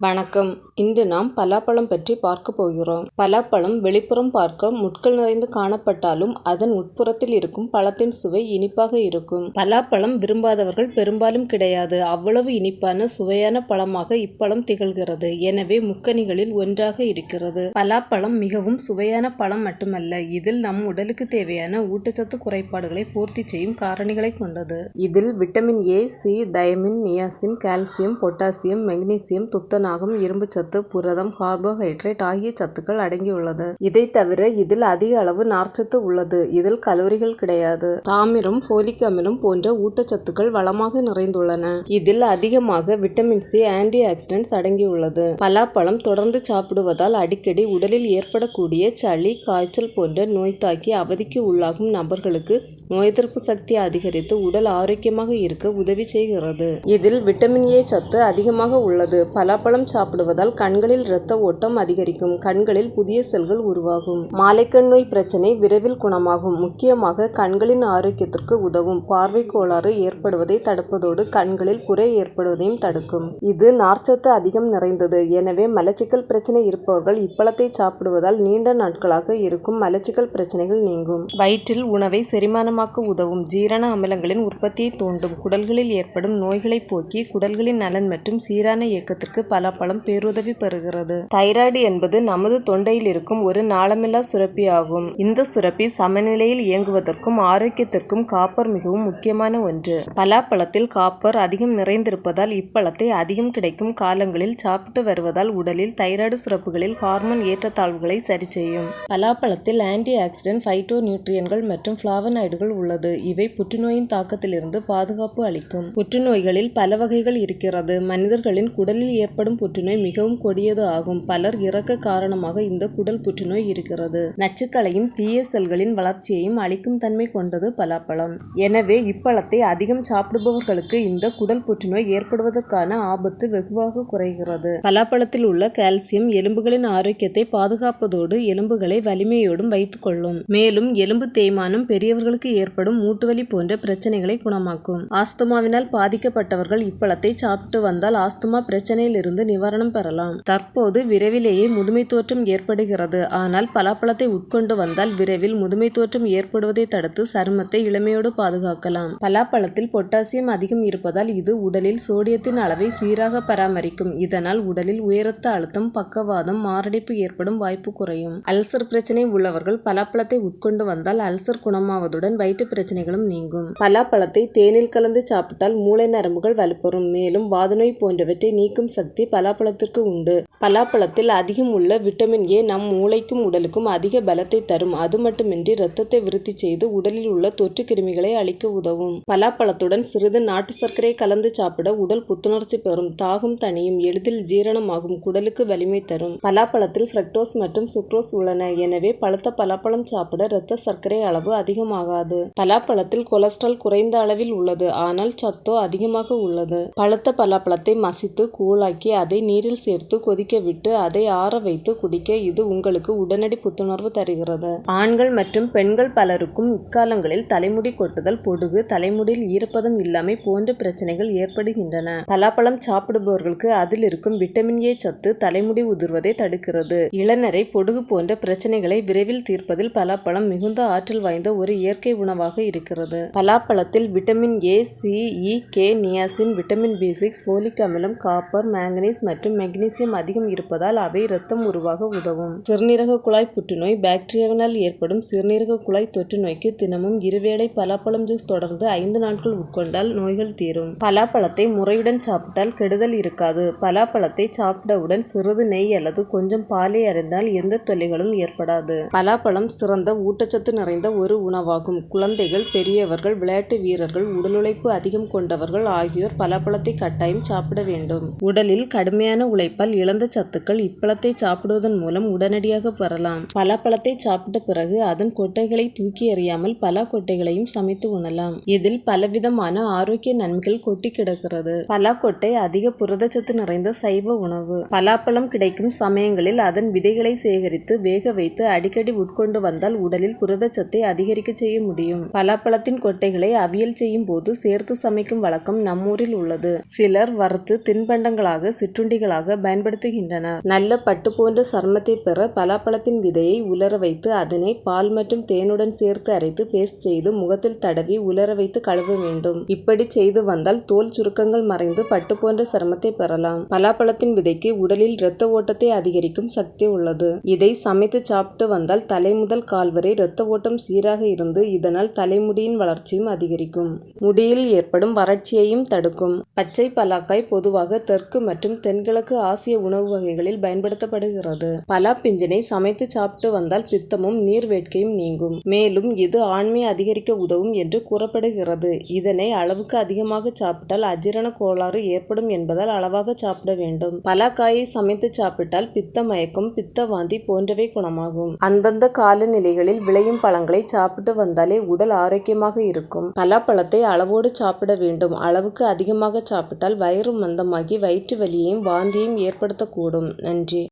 வணக்கம். இன்று நாம் பலாப்பழம் பற்றி பார்க்க போகிறோம். பலாப்பழம் வெளிப்புறம் பார்க்க முட்கள் நிறைந்து காணப்பட்டாலும் அதன் உட்புறத்தில் இருக்கும் பழத்தின் சுவை இனிப்பாக இருக்கும். பலாப்பழம் விரும்பாதவர்கள் பெரும்பாலும் கிடையாது. அவ்வளவு இனிப்பான சுவையான பழமாக இப்பழம் திகழ்கிறது. எனவே முக்கனிகளில் ஒன்றாக இருக்கிறது. பலாப்பழம் மிகவும் சுவையான பழம் மட்டுமல்ல இதில் நம் உடலுக்கு தேவையான ஊட்டச்சத்து குறைபாடுகளை பூர்த்தி செய்யும் காரணிகளை கொண்டது. இதில் vitamin A C thiamine niacin calcium potassium magnesium துத்தநாகம் இரும்புச்சத்து புரதம் கார்போஹைட்ரேட் ஆகிய சத்துக்கள் அடங்கியுள்ளது. இதை தவிர இதில் அதிக அளவு நார்ச்சத்து உள்ளது. இதில் கலோரிகள் கிடையாது. தாமிரம் போலிக் அமிலம் போன்ற ஊட்டச்சத்துக்கள் வளமாக நிறைந்துள்ளன. இதில் அதிகமாக விட்டமின் சி ஆன்டி ஆக்சிடென்ட்ஸ் அடங்கியுள்ளது. பலாப்பழம் தொடர்ந்து சாப்பிடுவதால் அடிக்கடி உடலில் ஏற்படக்கூடிய சளி காய்ச்சல் போன்ற நோய் தாக்கி அவதிக்கு உள்ளாகும் நபர்களுக்கு நோய் எதிர்ப்பு சக்தி அதிகரித்து உடல் ஆரோக்கியமாக இருக்க உதவி செய்கிறது. இதில் விட்டமின் ஏ சத்து அதிகமாக உள்ளது. பலாப்பழம் சாப்பிடுவதால் கண்களில் இரத்த ஓட்டம் அதிகரிக்கும். கண்களில் புதிய செல்கள் உருவாகும். மாலைக்கண் நோய் பிரச்சனை விரைவில் குணமாகும். முக்கியமாக கண்களின் ஆரோக்கியத்திற்கு உதவும். பார்வை கோளாறு ஏற்படுவதை தடுப்பதோடு கண்களில் குறை ஏற்படுவதையும் தடுக்கும். இது நார்ச்சத்து அதிகம் நிறைந்தது. எனவே மலச்சிக்கல் பிரச்சனை இருப்பவர்கள் இப்பழத்தை சாப்பிடுவதால் நீண்ட நாட்களாக இருக்கும் மலச்சிக்கல் பிரச்சனைகள் நீங்கும். வயிற்றில் உணவை செரிமானமாக்க உதவும். ஜீரண அமிலங்களின் உற்பத்தியை தூண்டும். குடல்களில் ஏற்படும் நோய்களை போக்கி குடல்களின் நலன் மற்றும் சீரான இயக்கத்திற்கு பல பலாப்பழம் பேருதவி பெறுகிறது. தைராய்டு என்பது நமது தொண்டையில் இருக்கும் ஒரு நாளமில்லா சுரப்பி ஆகும் இந்த சுரப்பி சமநிலையில் இயங்குவதற்கும் ஆரோக்கியத்திற்கும் காப்பர் மிகவும் முக்கியமான ஒன்று. பலாப்பழத்தில் காப்பர் அதிகம் நிறைந்திருப்பதால் இப்பழத்தை அதிகம் கிடைக்கும் காலங்களில் சாப்பிட்டு வருவதால் உடலில் தைராய்டு சுரப்புகளில் ஹார்மோன் ஏற்றத்தாழ்வுகளை சரி செய்யும் பலாப்பழத்தில் ஆன்டி ஆக்சிடென்ட் ஃபைட்டோ நியூட்ரியன்கள் மற்றும் பிளாவனாய்டுகள் உள்ளது. இவை புற்றுநோயின் தாக்கத்திலிருந்து பாதுகாப்பு அளிக்கும். புற்றுநோய்களில் பல வகைகள் இருக்கிறது. மனிதர்களின் குடலில் ஏற்படும் புற்றுநோய் மிகவும் கொடியது ஆகும். பலர் இறக்க காரணமாக இந்த குடல் புற்றுநோய் இருக்கிறது. நச்சுக்களையும் தீய செல்களின் வளர்ச்சியையும் அளிக்கும் தன்மை கொண்டது பலாப்பழம். எனவே இப்பழத்தை அதிகம் சாப்பிடுபவர்களுக்கு இந்த குடல் புற்றுநோய் ஏற்படுவதற்கான ஆபத்து வெகுவாக குறைகிறது. பலாப்பழத்தில் உள்ள கால்சியம் எலும்புகளின் ஆரோக்கியத்தை பாதுகாப்பதோடு எலும்புகளை வலிமையோடும் வைத்துக் கொள்ளும். மேலும் எலும்பு தேய்மானம் பெரியவர்களுக்கு ஏற்படும் மூட்டுவலி போன்ற பிரச்சனைகளை குணமாக்கும். ஆஸ்துமாவினால் பாதிக்கப்பட்டவர்கள் இப்பழத்தை சாப்பிட்டு வந்தால் ஆஸ்துமா பிரச்சனையிலிருந்து நிவாரணம் பெறலாம். தற்போது விரைவிலேயே முதுமை தோற்றம் ஏற்படுகிறது. ஆனால் பலாப்பழத்தை உட்கொண்டு வந்தால் விரைவில் முதுமை தோற்றம் ஏற்படுவதை தடுத்து சருமத்தை இளமையோடு பாதுகாக்கலாம். பலாப்பழத்தில் பொட்டாசியம் அதிகம் இருப்பதால் இது உடலில் சோடியத்தின் அளவை சீராக பராமரிக்கும். இதனால் உடலில் உயரத்த அழுத்தம் பக்கவாதம் மாரடைப்பு ஏற்படும் வாய்ப்பு குறையும். அல்சர் பிரச்சனை உள்ளவர்கள் பலாப்பழத்தை உட்கொண்டு வந்தால் அல்சர் குணமாவதுடன் வயிற்று பிரச்சனைகளும் நீங்கும். பலாப்பழத்தை தேனில் கலந்து சாப்பிட்டால் மூளை நரம்புகள் வலுப்பெறும். மேலும் வாதநோய் போன்றவற்றை நீக்கும் சக்தி பலாப்பழத்திற்கு உண்டு. பலாப்பழத்தில் அதிகம் உள்ள விட்டமின் ஏ நம் மூளைக்கும் உடலுக்கும் அதிக பலத்தை தரும். அது மட்டுமின்றி இரத்தத்தை விருத்தி செய்து உடலில் உள்ள தொற்று கிருமிகளை அழிக்க உதவும். பலாப்பழத்துடன் சிறிது நாட்டு சர்க்கரை கலந்து சாப்பிட உடல் புத்துணர்ச்சி பெறும். தாகம் தனியும் எளிதில் ஜீரணமாகும் குடலுக்கு வலிமை தரும். பலாப்பழத்தில் ஃப்ரக்டோஸ் மற்றும் சுக்ரோஸ் உள்ளன. எனவே பழுத்த பலாப்பழம் சாப்பிட இரத்த சர்க்கரை அளவு அதிகமாகாது. பலாப்பழத்தில் கொலஸ்ட்ரால் குறைந்த அளவில் உள்ளது. ஆனால் சத்தோ அதிகமாக உள்ளது. பழுத்த பலாப்பழத்தை மசித்து கூழாக்கி அதை நீரில் சேர்த்து கொதிக்க கொதிக்க விட்டு அதை ஆற வைத்து குடிக்க இது உங்களுக்கு உடனடி புத்துணர்வு தருகிறது. ஆண்கள் மற்றும் பெண்கள் பலருக்கும் இக்காலங்களில் தலைமுடி கொட்டுதல் பொடுகு தலைமுடியில் ஈரப்பதம் இல்லாமை போன்ற பிரச்சனைகள் ஏற்படுகின்றன. பலாப்பழம் சாப்பிடுபவர்களுக்கு அதில் இருக்கும் விட்டமின் ஏ சத்து தலைமுடி உதிர்வதை தடுக்கிறது. இளநரை பொடுகு போன்ற பிரச்சனைகளை விரைவில் தீர்ப்பதில் பலாப்பழம் மிகுந்த ஆற்றல் வாய்ந்த ஒரு இயற்கை உணவாக இருக்கிறது. பலாப்பழத்தில் vitamin A C E K niacin vitamin B six folic அமிலம் காப்பர் மேங்கனீஸ் மற்றும் மெக்னீசியம் அதிக அதிகம் இருப்பதால் அவை இரத்தம் உருவாக உதவும். சிறுநீரக குழாய் புற்றுநோய் பாக்டீரியாவினால் ஏற்படும் சிறுநீரக குழாய் தொற்று நோய்க்கு தினமும் இருவேளை பலாப்பழம் ஜூஸ் தொடர்ந்து ஐந்து நாட்கள் உட்கொண்டால் நோய்கள் தீரும். பலாப்பழத்தை முறையுடன் சாப்பிட்டால் கெடுதல் இருக்காது. பலாப்பழத்தை சாப்பிட்டவுடன் சிறிது நெய் அல்லது கொஞ்சம் பாலை அறிந்தால் எந்த தொல்லைகளும் ஏற்படாது. பலாப்பழம் சிறந்த ஊட்டச்சத்து நிறைந்த ஒரு உணவாகும். குழந்தைகள் பெரியவர்கள் விளையாட்டு வீரர்கள் உடலுழைப்பு அதிகம் கொண்டவர்கள் ஆகியோர் பலாப்பழத்தை கட்டாயம் சாப்பிட வேண்டும். உடலில் கடுமையான உழைப்பால் இழந்த சத்துக்கள் இப்பழத்தை சாப்பிடுவதன் மூலம் உடனடியாக பெறலாம். பலாப்பழத்தை சாப்பிட்ட பிறகு அதன் கொட்டைகளை தூக்கி எறியாமல் பல கொட்டைகளையும் சமைத்து உணலாம் இதில் பலவிதமான ஆரோக்கிய நன்மைகள் கொட்டி கிடக்கிறது. பலாக்கொட்டை அதிக புரதச்சத்து நிறைந்த சைவ உணவு. பலாப்பழம் கிடைக்கும் சமயங்களில் அதன் விதைகளை சேகரித்து வேக வைத்து அடிக்கடி உட்கொண்டு வந்தால் உடலில் புரதச்சத்தை அதிகரிக்க செய்ய முடியும். பலாப்பழத்தின் கொட்டைகளை அவியல் செய்யும் போது சேர்த்து சமைக்கும் வழக்கம் நம்மூரில் உள்ளது. சிலர் வறுத்து தின்பண்டங்களாக சிற்றுண்டிகளாக பயன்படுத்துகின்றனர் நல்ல பட்டு போன்ற சர்மத்தை பெற பலாப்பழத்தின் விதையை உலர வைத்து அதனை பால் மற்றும் தேனுடன் சேர்த்து அரைத்து பேஸ்ட் செய்து முகத்தில் தடவி உலர வைத்து கழுவ வேண்டும். இப்படி செய்து வந்தால் தோல் சுருக்கங்கள் மறைந்து பட்டு போன்ற சர்மத்தை பெறலாம். பலாப்பழத்தின் விதைக்கு உடலில் இரத்த ஓட்டத்தை அதிகரிக்கும் சக்தி உள்ளது. இதை சமைத்து சாப்பிட்டு வந்தால் தலை முதல் கால் வரை இரத்த ஓட்டம் சீராக இருந்து இதனால் தலைமுடியின் வளர்ச்சியும் அதிகரிக்கும். முடியில் ஏற்படும் வறட்சியையும் தடுக்கும். பச்சை பலாக்காய் பொதுவாக தெற்கு மற்றும் தென்கிழக்கு ஆசிய உணவு வகைகளில் பயன்படுத்தப்படுகிறது. பலா பிஞ்சினை சமைத்து சாப்பிட்டு வந்தால் பித்தமும் நீர் வேட்கையும் நீங்கும். மேலும் இது ஆண்மை அதிகரிக்க உதவும் என்று கூறப்படுகிறது. இதனை அளவுக்கு அதிகமாக சாப்பிட்டால் அஜீரண கோளாறு ஏற்படும் என்பதால் அளவாக சாப்பிட வேண்டும். பலாக்காயை சமைத்து சாப்பிட்டால் பித்த மயக்கம் பித்த வாந்தி போன்றவை குணமாகும். அந்தந்த காலநிலைகளில் விளையும் பழங்களை சாப்பிட்டு வந்தாலே உடல் ஆரோக்கியமாக இருக்கும். பலாப்பழத்தை அளவோடு சாப்பிட வேண்டும். அளவுக்கு அதிகமாக சாப்பிட்டால் வயிறு மந்தமாகி வயிற்று வலியையும் வாந்தியையும் கூடும். நன்றி.